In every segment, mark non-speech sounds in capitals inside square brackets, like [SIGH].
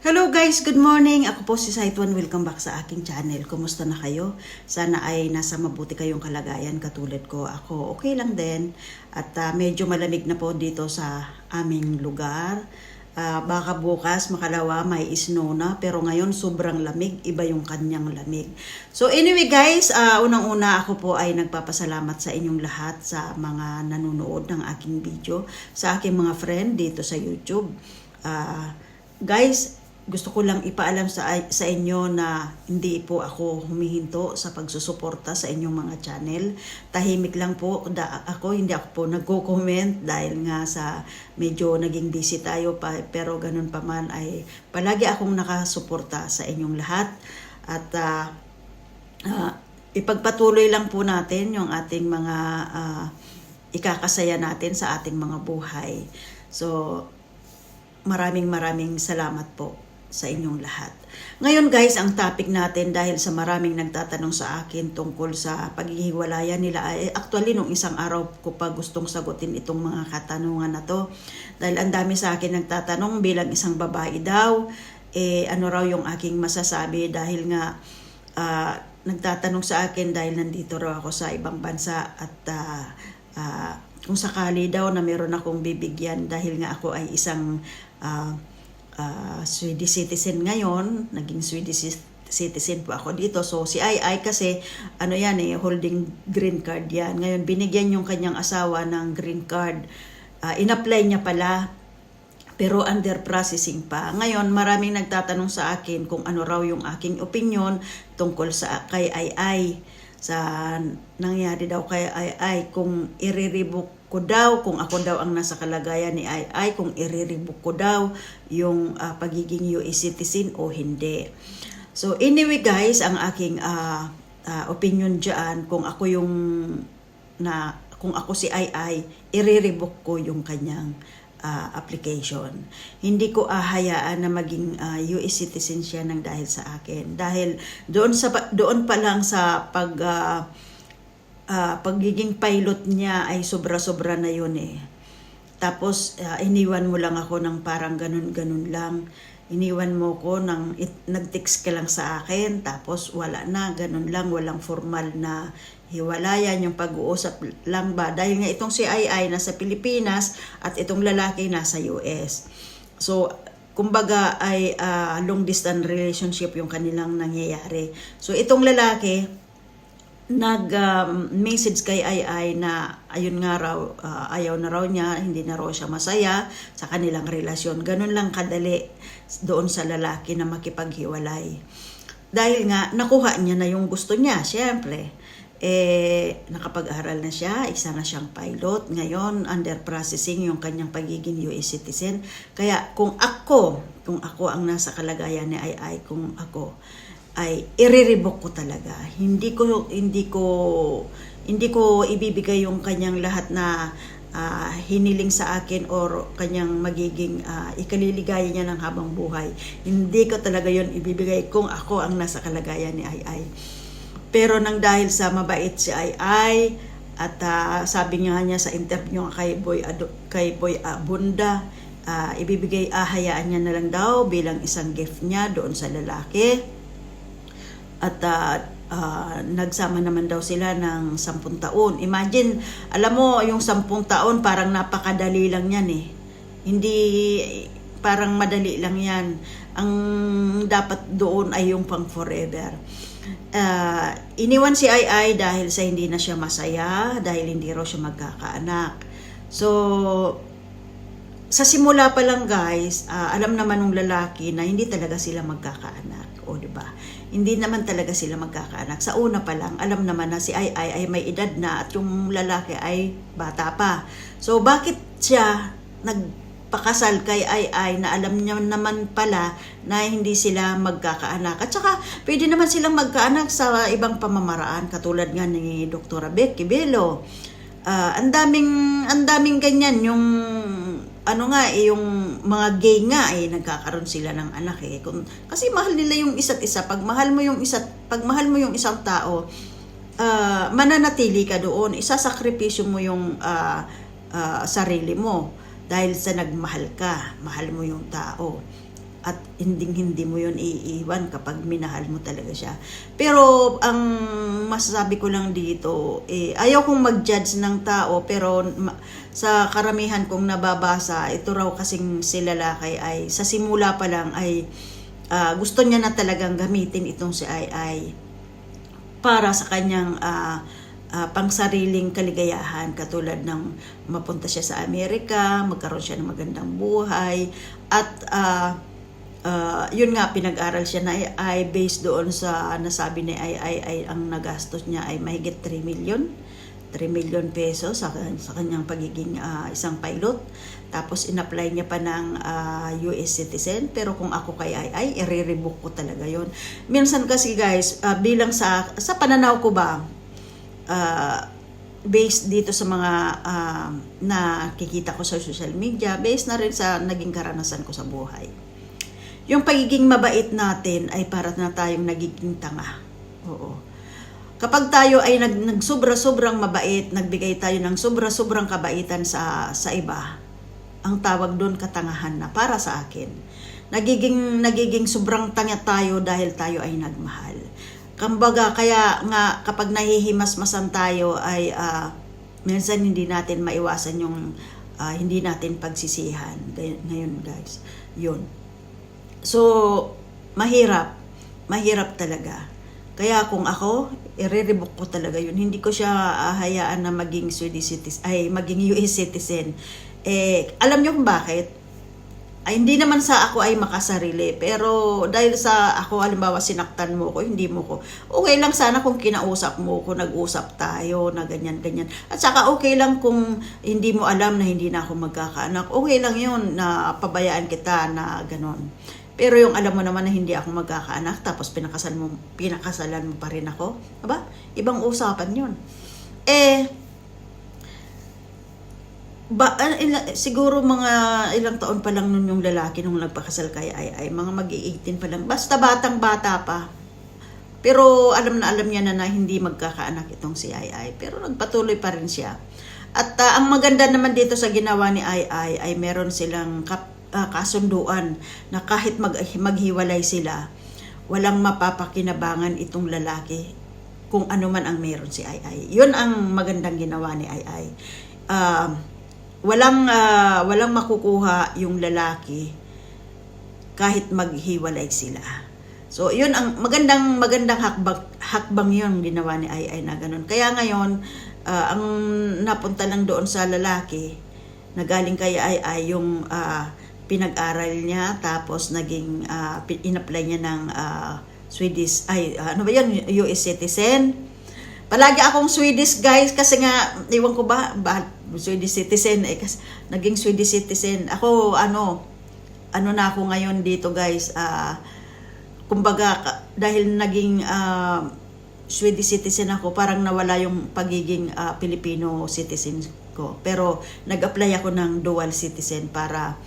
Hello guys, good morning. Ako po si Saitwan. Welcome back sa aking channel. Kumusta na kayo? Sana ay nasa mabuti kayong kalagayan katulad ko. Ako okay lang din. At ah, medyo malamig na po dito sa aming lugar. Ah, baka bukas makalawa may snow na pero ngayon sobrang lamig. Iba yung kanyang lamig. So anyway guys, ah, unang-una ako po ay nagpapasalamat sa inyong lahat sa mga nanonood ng aking video. Sa aking mga friend dito sa YouTube. Ah, guys, gusto ko lang ipaalam sa sa inyo na hindi po ako humihinto sa pagsusuporta sa inyong mga channel. Tahimik lang po da, ako, hindi ako po nagko-comment dahil nga sa medyo naging busy tayo pa pero ganun pa man ay palagi akong nakasuporta sa inyong lahat at ah, ah, ipagpatuloy lang po natin yung ating mga ah, ikakasaya natin sa ating mga buhay. So, maraming maraming salamat po sa inyong lahat. Ngayon guys, ang topic natin dahil sa maraming nagtatanong sa akin tungkol sa paghihiwalayan nila actually nung isang araw ko pa gustong sagutin itong mga katanungan na to. Dahil ang dami sa akin nagtatanong bilang isang babae daw, eh ano raw yung aking masasabi dahil nga ah, nagtatanong sa akin dahil nandito raw ako sa ibang bansa at ah, ah, kung sakali daw na meron akong bibigyan dahil nga ako ay isang ah, ah, Swedish citizen ngayon, naging Swedish citizen po ako dito. So si Ai Ai kasi ano yan eh holding green card yan. Ngayon binigyan yung kanyang asawa ng green card. Ah, in-apply niya pala pero under processing pa. Ngayon, maraming nagtatanong sa akin kung ano raw yung aking opinion tungkol sa kay Ai Ai sa nangyari daw kay Ai Ai kung iriribok ko daw kung ako daw ang nasa kalagayan ni Ai kung iriribok ko daw yung ah, pagiging US citizen o hindi. So anyway guys, ang aking ah, ah, opinion diyan kung ako yung na kung ako si Ai Ai, iriribok ko yung kanyang ah, application. Hindi ko ahayaan na maging ah, US citizen siya ng dahil sa akin. Dahil doon sa doon pa lang sa pag ah, ah, pagiging pilot niya ay sobra-sobra na yun eh. Tapos ah, iniwan mo lang ako ng parang ganun-ganun lang. Iniwan mo ko ng it, nag-text ka lang sa akin tapos wala na ganun lang walang formal na hiwalayan yung pag-uusap lang ba dahil nga itong si Ai Ai nasa Pilipinas at itong lalaki nasa US. So kumbaga ay ah, long distance relationship yung kanilang nangyayari. So itong lalaki nag-message kay Ai Ai na ayun nga raw, ah, ayaw na raw niya, hindi na raw siya masaya sa kanilang relasyon. Ganun lang kadali doon sa lalaki na makipaghiwalay. Dahil nga, nakuha niya na yung gusto niya, syempre. Eh, nakapag-aral na siya, isa na siyang pilot. Ngayon, under processing yung kanyang pagiging US citizen. Kaya kung ako, kung ako ang nasa kalagayan ni Ai Ai, kung ako, ay iriribok ko talaga. Hindi ko hindi ko hindi ko ibibigay yung kanyang lahat na ah, hiniling sa akin or kanyang magiging uh, ikaliligaya niya ng habang buhay. Hindi ko talaga yon ibibigay kung ako ang nasa kalagayan ni Ai. Pero nang dahil sa mabait si Ai at ah, sabi nga niya sa interview kay Boy Ado, kay Boy Abunda, ah, ibibigay ahayaan niya na lang daw bilang isang gift niya doon sa lalaki. At ah, ah, nagsama naman daw sila ng sampung taon. Imagine, alam mo, yung sampung taon parang napakadali lang yan eh. Hindi, parang madali lang yan. Ang dapat doon ay yung pang forever. Ah, iniwan si Ai dahil sa hindi na siya masaya, dahil hindi raw siya magkakaanak. So, sa simula pa lang guys, ah, alam naman ng lalaki na hindi talaga sila magkakaanak. O, di ba? Hindi naman talaga sila magkakaanak. Sa una pa lang, alam naman na si Ai Ai ay may edad na at yung lalaki ay bata pa. So, bakit siya nagpakasal kay Ai Ai na alam niya naman pala na hindi sila magkakaanak. At saka, pwede naman silang magkaanak sa ibang pamamaraan katulad nga ni Dr. Becky Bello. Ah, ang daming ang daming ganyan yung ano nga eh, yung mga gay nga eh nagkakaroon sila ng anak eh. Kung, kasi mahal nila yung isa't isa. Pag mahal mo yung isa't pag mahal mo yung isang tao ah, mananatili ka doon. Isasakripisyo mo yung ah, ah, sarili mo. Dahil sa nagmahal ka mahal mo yung tao at hindi hindi mo yun iiwan kapag minahal mo talaga siya. Pero ang masasabi ko lang dito, eh, ayaw kong mag-judge ng tao pero sa karamihan kong nababasa, ito raw kasing si lalaki ay sa simula pa lang ay ah, gusto niya na talagang gamitin itong si Ai para sa kanyang ah, ah, pangsariling kaligayahan katulad ng mapunta siya sa Amerika, magkaroon siya ng magandang buhay at ah, ah, yun nga pinag-aral siya na ay, based doon sa nasabi ni ay ay ay ang nagastos niya ay mahigit 3 million 3 million pesos sa, sa kanyang pagiging ah, isang pilot. Tapos in-apply niya pa ng ah, US citizen. Pero kung ako kay ay ay, i-revoke ko talaga yon Minsan kasi guys, ah, bilang sa, sa pananaw ko ba, ah, based dito sa mga ah, nakikita ko sa social media, based na rin sa naging karanasan ko sa buhay. Yung pagiging mabait natin ay para na tayong nagiging tanga. Oo. Kapag tayo ay nag, nagsobra-sobrang mabait, nagbigay tayo ng sobra-sobrang kabaitan sa, sa iba, ang tawag doon katangahan na para sa akin. Nagiging, nagiging sobrang tanga tayo dahil tayo ay nagmahal. Kambaga, kaya nga kapag nahihimasmasan tayo ay ah, minsan hindi natin maiwasan yung ah, hindi natin pagsisihan. Gay- Ngayon guys, yun. So, mahirap. Mahirap talaga. Kaya kung ako, i-revoke ko talaga yun. Hindi ko siya ah, hayaan na maging Swedish citizen, ay maging US citizen. Eh, alam niyo kung bakit? Ay, hindi naman sa ako ay makasarili. Pero dahil sa ako, halimbawa, sinaktan mo ko, hindi mo ko. Okay lang sana kung kinausap mo ko, nag-usap tayo, na ganyan, ganyan. At saka okay lang kung hindi mo alam na hindi na ako magkakaanak. Okay lang yun na pabayaan kita na ganon. Pero yung alam mo naman na hindi ako magkakaanak, tapos pinakasal mo, pinakasalan mo pa rin ako, aba? Ibang usapan yun. Eh, ba, ah, ila- siguro mga ilang taon pa lang nun yung lalaki nung nagpakasal kay ay ay mga mag-18 pa lang. Basta batang bata pa. Pero alam na alam niya na, na hindi magkakaanak itong si Ai Ai. Pero nagpatuloy pa rin siya. At ah, ang maganda naman dito sa ginawa ni Ai Ai ay meron silang kap, ah, kasunduan na kahit mag, maghiwalay sila, walang mapapakinabangan itong lalaki kung ano man ang meron si Ai Ai. Yun ang magandang ginawa ni Ai Ai. Ah, walang ah, walang makukuha yung lalaki kahit maghiwalay sila. So, yun ang magandang magandang hakbang hakbang 'yon ginawa ni Ai Ai na ganun. Kaya ngayon, ah, ang napunta lang doon sa lalaki na galing kay Ai Ai yung ah, pinag-aral niya tapos naging ah, pin- in-apply niya ng ah, Swedish ay ano ba 'yan US citizen. Palagi akong Swedish guys kasi nga iwan ko ba, ba Swedish citizen eh kasi naging Swedish citizen. Ako ano ano na ako ngayon dito guys ah kumbaga dahil naging ah, Swedish citizen ako parang nawala yung pagiging ah, Filipino citizen ko pero nag-apply ako ng dual citizen para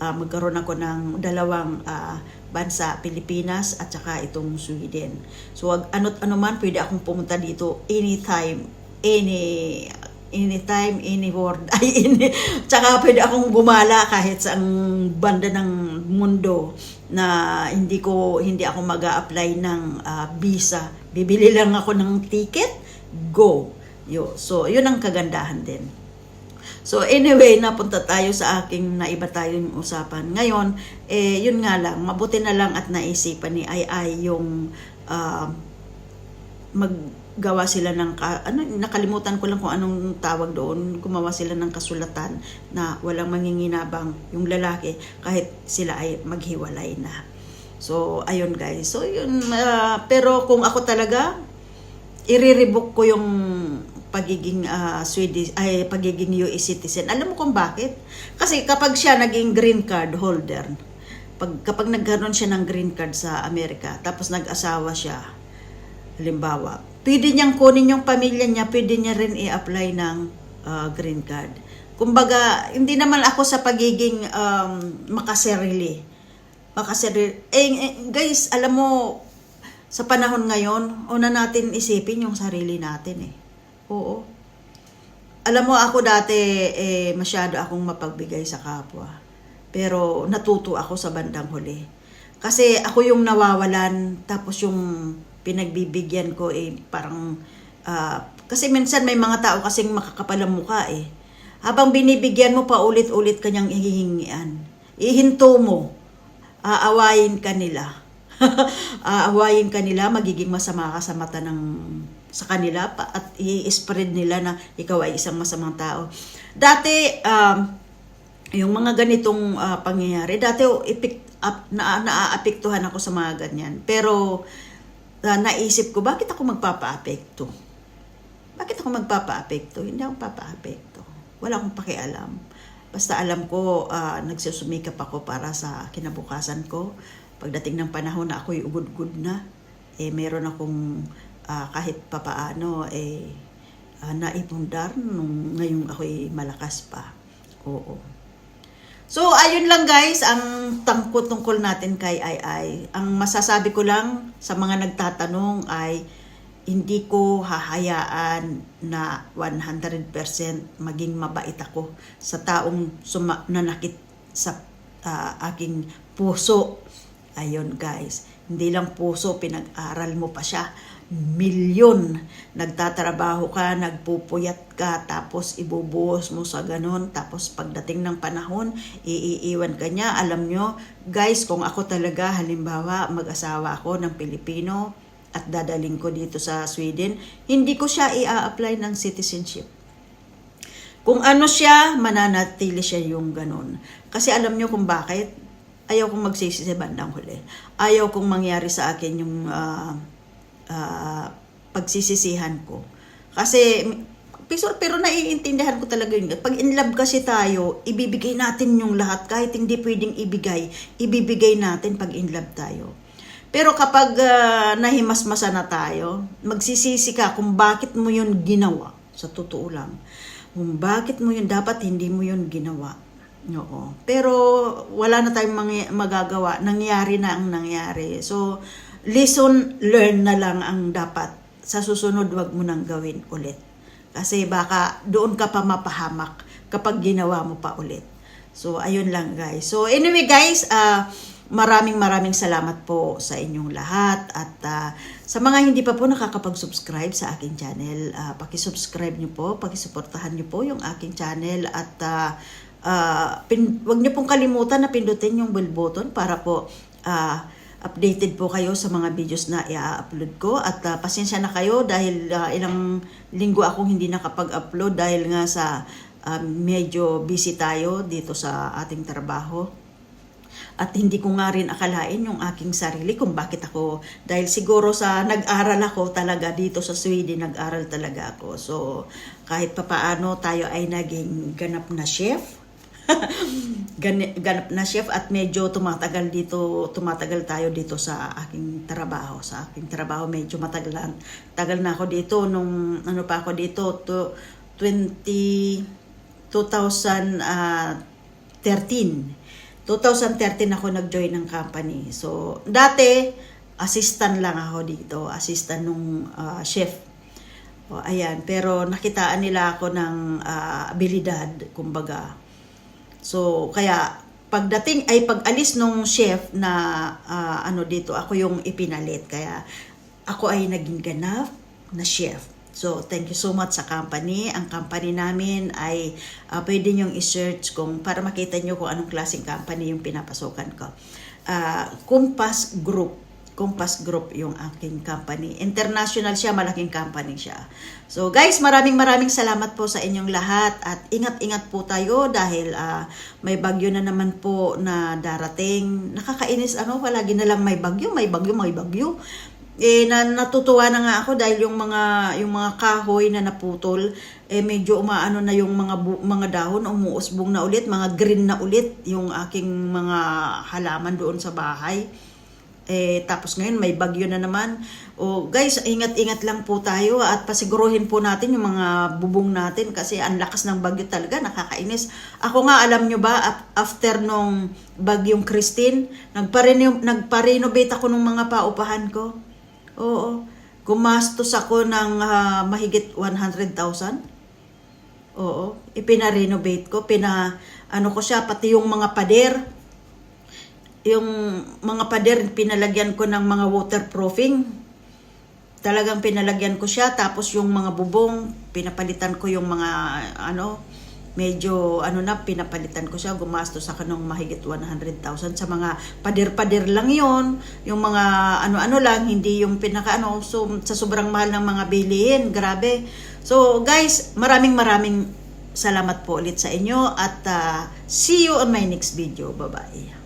ah, magkaroon ako ng dalawang ah, bansa Pilipinas at saka itong Sweden so wag ano't ano man pwede akong pumunta dito anytime any anytime, any word, [LAUGHS] ay, any, tsaka pwede akong gumala kahit sa ang banda ng mundo na hindi ko, hindi ako mag apply ng ah, visa. Bibili lang ako ng ticket, go. Yo. So, yun ang kagandahan din. So anyway, napunta tayo sa aking naiba tayong usapan. Ngayon, eh, yun nga lang, mabuti na lang at naisipan ni Ay Ay yung ah, maggawa sila ng ka- ano nakalimutan ko lang kung anong tawag doon gumawa sila ng kasulatan na walang manginginabang yung lalaki kahit sila ay maghiwalay na so ayun guys so yun ah, pero kung ako talaga irirebook ko yung pagiging ah, Swedish ay pagiging US citizen alam mo kung bakit kasi kapag siya naging green card holder pag kapag nagkaroon siya ng green card sa Amerika tapos nag-asawa siya halimbawa, pwede niyang kunin yung pamilya niya, pwede niya rin i-apply ng ah, green card. Kumbaga, hindi naman ako sa pagiging um, makasarili. Makasarili. Eh, eh, guys, alam mo, sa panahon ngayon, una natin isipin yung sarili natin eh. Oo. Alam mo, ako dati, eh, masyado akong mapagbigay sa kapwa. Pero natuto ako sa bandang huli Kasi ako yung nawawalan, tapos yung pinagbibigyan ko eh parang, ah, kasi minsan may mga tao kasing makakapal ang mukha eh. Habang binibigyan mo pa ulit-ulit kanyang hihingian, ihinto mo, aawayin ka nila. [LAUGHS] aawayin ka nila, magiging masama ka sa mata ng sa kanila pa, at i-spread nila na ikaw ay isang masamang tao. Dati, um, yung mga ganitong ah, pangyayari, dati oh, ipik, up, na, naaapektuhan ako sa mga ganyan. Pero ah, naisip ko, bakit ako magpapa-apekto? Bakit ako magpapa-apekto? Hindi ako papa-apekto. Wala akong pakialam. Basta alam ko, ah, nagsusumikap ako para sa kinabukasan ko. Pagdating ng panahon na ako'y ugod-gud na, eh meron akong ah, kahit papaano, eh ah, naipundar nung ngayong ako'y malakas pa. Oo. So, ayun lang guys, ang tangko tungkol natin kay Ai Ai. Ang masasabi ko lang sa mga nagtatanong ay hindi ko hahayaan na 100% maging mabait ako sa taong suma- nanakit sa ah, aking puso. Ayun guys, hindi lang puso, pinag-aral mo pa siya. Milyon. Nagtatrabaho ka, nagpupuyat ka, tapos ibubuhos mo sa ganon. Tapos pagdating ng panahon, iiiwan ka niya. Alam nyo, guys, kung ako talaga, halimbawa, mag-asawa ako ng Pilipino at dadaling ko dito sa Sweden, hindi ko siya i-apply ng citizenship. Kung ano siya, mananatili siya yung ganun. Kasi alam nyo kung bakit? Ayaw kong magsisi sa bandang huli. Ayaw kong mangyari sa akin yung ah, ah, pagsisisihan ko. Kasi, pero, pero naiintindihan ko talaga yun. Pag in love kasi tayo, ibibigay natin yung lahat. Kahit hindi pwedeng ibigay, ibibigay natin pag in love tayo. Pero kapag ah, nahimasmasa na tayo, magsisisi ka kung bakit mo yun ginawa. Sa totoo lang. Kung bakit mo yun, dapat hindi mo yun ginawa. Oo. Pero wala na tayong mangy- magagawa. Nangyari na ang nangyari. So, lesson learn na lang ang dapat. Sa susunod, wag mo nang gawin ulit. Kasi baka doon ka pa mapahamak kapag ginawa mo pa ulit. So, ayun lang guys. So, anyway guys, ah maraming maraming salamat po sa inyong lahat. At ah, sa mga hindi pa po nakakapag-subscribe sa aking channel, ah, pakisubscribe nyo po, pakisuportahan nyo po yung aking channel. At ah, ah, pin, wag nyo pong kalimutan na pindutin yung bell button para po ah, updated po kayo sa mga videos na i-upload ko at ah, pasensya na kayo dahil ah, ilang linggo akong hindi nakapag-upload dahil nga sa ah, medyo busy tayo dito sa ating trabaho. At hindi ko nga rin akalain yung aking sarili kung bakit ako, dahil siguro sa nag-aral ako talaga dito sa Sweden, nag-aral talaga ako. So, kahit papaano tayo ay naging ganap na chef. Gani- ganap na chef at medyo tumatagal dito, tumatagal tayo dito sa aking trabaho. Sa aking trabaho medyo matagal na, tagal na ako dito nung ano pa ako dito to 20 2013. 2013 ako nag-join ng company. So, dati, assistant lang ako dito. Assistant nung ah, chef. O, ayan. Pero nakitaan nila ako ng ah, abilidad, kumbaga. So, kaya pagdating ay pag-alis nung chef na ah, ano dito, ako yung ipinalit. Kaya ako ay naging ganap na chef. So, thank you so much sa company. Ang company namin ay ah, pwede niyong i-search kung para makita niyo kung anong klaseng company yung pinapasokan ko. Ah, Compass Group. Compass Group yung aking company. International siya, malaking company siya. So guys, maraming maraming salamat po sa inyong lahat at ingat-ingat po tayo dahil ah, may bagyo na naman po na darating. Nakakainis ano, palagi na lang may bagyo, may bagyo, may bagyo. Eh na, natutuwa na nga ako dahil yung mga yung mga kahoy na naputol eh medyo umaano na yung mga bu- mga dahon umuusbong na ulit, mga green na ulit yung aking mga halaman doon sa bahay. Eh, tapos ngayon may bagyo na naman. O guys, ingat-ingat lang po tayo at pasiguruhin po natin yung mga bubong natin kasi ang lakas ng bagyo talaga, nakakainis. Ako nga, alam nyo ba, after nung bagyong Christine, nagpa-reno- nagpa-renovate ako ng mga paupahan ko. Oo. Gumastos ako ng ah, mahigit 100,000. Oo. Ipina-renovate ko, pina, ano ko siya, pati yung mga pader, yung mga pader pinalagyan ko ng mga waterproofing. Talagang pinalagyan ko siya. Tapos yung mga bubong pinapalitan ko yung mga ano medyo ano na pinapalitan ko siya. Gumastos ako ng mahigit 100,000 sa mga pader-pader lang yon yung mga ano-ano lang hindi yung pinaka ano so sa sobrang mahal ng mga bilihin grabe. So guys maraming maraming salamat po ulit sa inyo at ah, see you on my next video. Bye bye